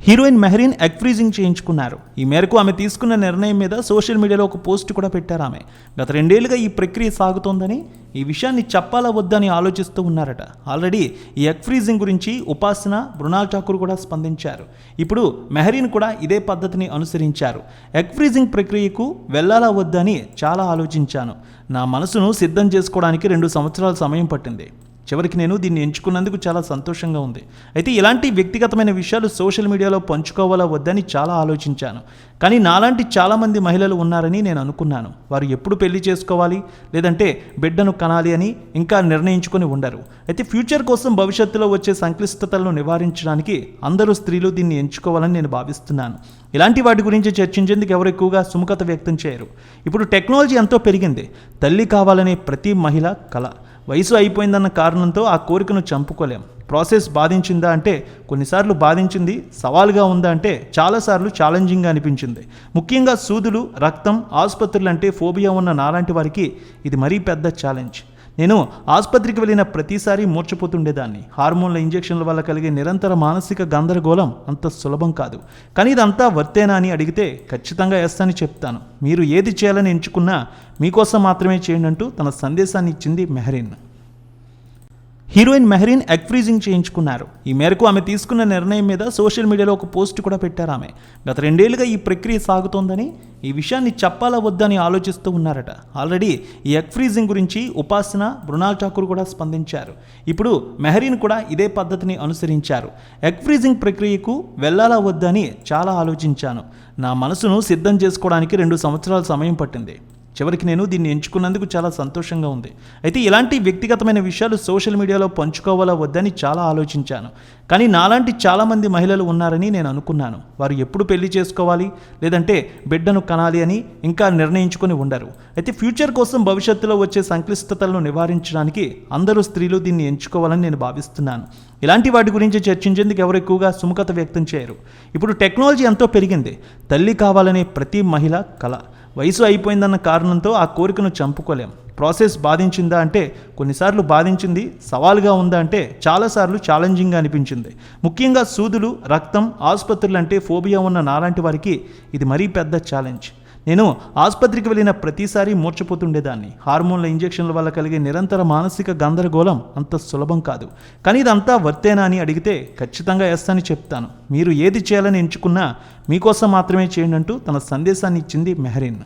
Heroine Mehreen egg freezing చేయించుకున్నారు. ఈ మేరకు ఆమె తీసుకున్న నిర్ణయం మీద సోషల్ మీడియాలో ఒక పోస్ట్ కూడా పెట్టారు ఆమె. గత రెండేళ్ళుగా ఈ ప్రక్రియ సాగుతోందని ఈ విషయాన్ని చెప్పాలా వద్దని ఆలోచిస్తూ ఉన్నారట. ఆల్రెడీ ఈ ఎగ్ ఫ్రీజింగ్ గురించి ఉపాసన మృణాల్ ఠాకూర్ కూడా స్పందించారు. ఇప్పుడు మెహరీన్ కూడా ఇదే పద్ధతిని అనుసరించారు. ఎగ్ ఫ్రీజింగ్ ప్రక్రియకు వెళ్ళాలా వద్దని చాలా ఆలోచించాను. నా మనసును సిద్ధం చేసుకోవడానికి రెండు సంవత్సరాల సమయం పట్టింది. చివరికి నేను దీన్ని ఎంచుకున్నందుకు చాలా సంతోషంగా ఉంది. అయితే ఇలాంటి వ్యక్తిగతమైన విషయాలు సోషల్ మీడియాలో పంచుకోవాలా వద్దని చాలా ఆలోచించాను. కానీ నాలాంటి చాలామంది మహిళలు ఉన్నారని నేను అనుకున్నాను. వారు ఎప్పుడు పెళ్ళి చేసుకోవాలి? లేదంటే బిడ్డను కనాలి అని ఇంకా నిర్ణయించుకొని ఉండరు. అయితే ఫ్యూచర్ కోసం భవిష్యత్తులో వచ్చే సంక్లిష్టతలను నివారించడానికి అందరూ స్త్రీలు దీన్ని ఎంచుకోవాలని నేను భావిస్తున్నాను. ఇలాంటి వాటి గురించి చర్చించేందుకు ఎవరు ఎక్కువగా సుముఖత వ్యక్తం చేయరు. ఇప్పుడు టెక్నాలజీ ఎంతో పెరిగింది. తల్లి కావాలనే ప్రతి మహిళ కళ వయసు అయిపోయిందన్న కారణంతో ఆ కోరికను చంపుకోలేం. ప్రాసెస్ బాధించిందా అంటే కొన్నిసార్లు బాధించింది సవాల్గా ఉందా అంటే చాలాసార్లు ఛాలెంజింగ్గా అనిపించింది. ముఖ్యంగా సూదులు రక్తం ఆసుపత్రులు అంటే ఫోబియా ఉన్న నాలాంటి వారికి ఇది మరీ పెద్ద ఛాలెంజ్. నేను ఆసుపత్రికి వెళ్ళిన ప్రతిసారి మూర్చపోతుండేదాన్ని హార్మోన్ల ఇంజెక్షన్ల వల్ల కలిగే నిరంతర మానసిక గందరగోళం అంత సులభం కాదు. కానీ ఇదంతా వర్తేనా అని అడిగితే ఖచ్చితంగా వేస్తానని చెప్తాను. మీరు ఏది చేయాలని ఎంచుకున్నా మీకోసం మాత్రమే చేయండి అంటూ తన సందేశాన్ని ఇచ్చింది Mehreen. Heroine Mehreen egg freezing చేయించుకున్నారు. ఈ మేరకు ఆమె తీసుకున్న నిర్ణయం మీద సోషల్ మీడియాలో ఒక పోస్ట్ కూడా పెట్టారు ఆమె. గత రెండేళ్ళుగా ఈ ప్రక్రియ సాగుతోందని ఈ విషయాన్ని చెప్పాలా వద్దని ఆలోచిస్తూ ఉన్నారట. ఆల్రెడీ ఈ ఎగ్ ఫ్రీజింగ్ గురించి ఉపాసన మృణాల్ ఠాకూర్ కూడా స్పందించారు. ఇప్పుడు మెహరీన్ కూడా ఇదే పద్ధతిని అనుసరించారు. ఎగ్ ఫ్రీజింగ్ ప్రక్రియకు వెళ్ళాలా వద్దని చాలా ఆలోచించాను. నా మనసును సిద్ధం చేసుకోవడానికి రెండు సంవత్సరాల సమయం పట్టింది. చివరికి నేను దీన్ని ఎంచుకున్నందుకు చాలా సంతోషంగా ఉంది. అయితే ఇలాంటి వ్యక్తిగతమైన విషయాలు సోషల్ మీడియాలో పంచుకోవాలా వద్దని చాలా ఆలోచించాను. కానీ నాలాంటి చాలామంది మహిళలు ఉన్నారని నేను అనుకున్నాను. వారు ఎప్పుడు పెళ్ళి చేసుకోవాలి? లేదంటే బిడ్డను కనాలి అని ఇంకా నిర్ణయించుకొని ఉండరు. అయితే ఫ్యూచర్ కోసం భవిష్యత్తులో వచ్చే సంక్లిష్టతలను నివారించడానికి అందరూ స్త్రీలు దీన్ని ఎంచుకోవాలని నేను భావిస్తున్నాను. ఇలాంటి వాటి గురించి చర్చించేందుకు ఎవరు ఎక్కువగా సుముఖత వ్యక్తం చేయరు. ఇప్పుడు టెక్నాలజీ ఎంతో పెరిగింది. తల్లి కావాలనే ప్రతి మహిళ కళ వయసు అయిపోయిందన్న కారణంతో ఆ కోరికను చంపుకోలేం. ప్రాసెస్ బాధించిందా అంటే కొన్నిసార్లు బాధించింది సవాల్గా ఉందా అంటే చాలాసార్లు ఛాలెంజింగ్గా అనిపించింది. ముఖ్యంగా సూదులు రక్తం ఆసుపత్రులు అంటే ఫోబియా ఉన్న నాలాంటి వారికి ఇది మరీ పెద్ద ఛాలెంజ్. నేను ఆసుపత్రికి వెళ్ళిన ప్రతిసారి మూర్చపోతుండేదాన్ని హార్మోన్ల ఇంజెక్షన్ల వల్ల కలిగే నిరంతర మానసిక గందరగోళం అంత సులభం కాదు. కానీ ఇదంతా వర్తేనా అని అడిగితే ఖచ్చితంగా ఎస్ చెప్తాను. మీరు ఏది చేయాలని ఎంచుకున్నా మీకోసం మాత్రమే చేయండి అంటూ తన సందేశాన్ని ఇచ్చింది మెహరీన్.